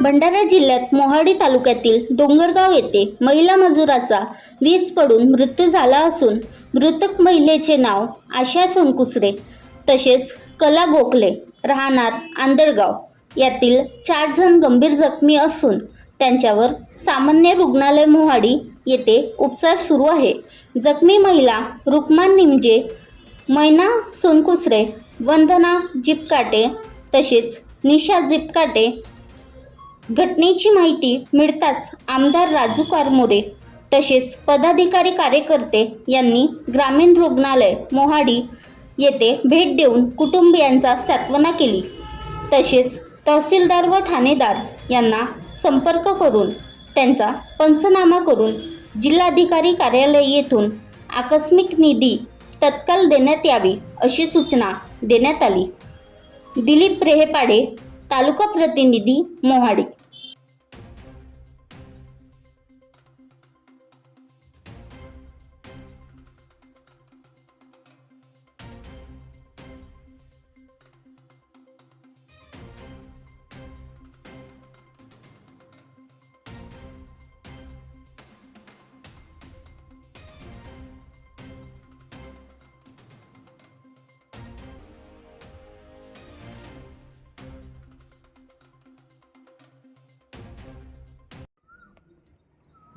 भंडारा जिल्ह्यात मोहाडी तालुक्यातील डोंगरगाव येथे महिला मजुराचा वीज पडून मृत्यू झाला असून मृतक महिलेचे नाव आशा सोनकुसरे तसेच कला गोखले राहणार आंदळगाव यातील चार जण गंभीर जखमी असून त्यांच्यावर सामान्य रुग्णालय मोहाडी येथे उपचार सुरू आहे. जखमी महिला रुक्मान निमजे मैना सोनकुसरे वंदना जिपकाटे तसेच निशा जिपकाटे घटनेची माहिती मिळताच आमदार राजू कारमोरे तसेच पदाधिकारी कार्यकर्ते यांनी ग्रामीण रुग्णालय मोहाडी येथे भेट देऊन कुटुंबियांचा सात्वना केली. तसेच तहसीलदार व ठाणेदार यांना संपर्क करून त्यांचा पंचनामा करून जिल्हाधिकारी कार्यालय येथून आकस्मिक निधी तत्काल देण्यात यावी अशी सूचना देण्यात आली. दिलीप रेहेपाडे तालुका प्रतिनिधी मोहाडी.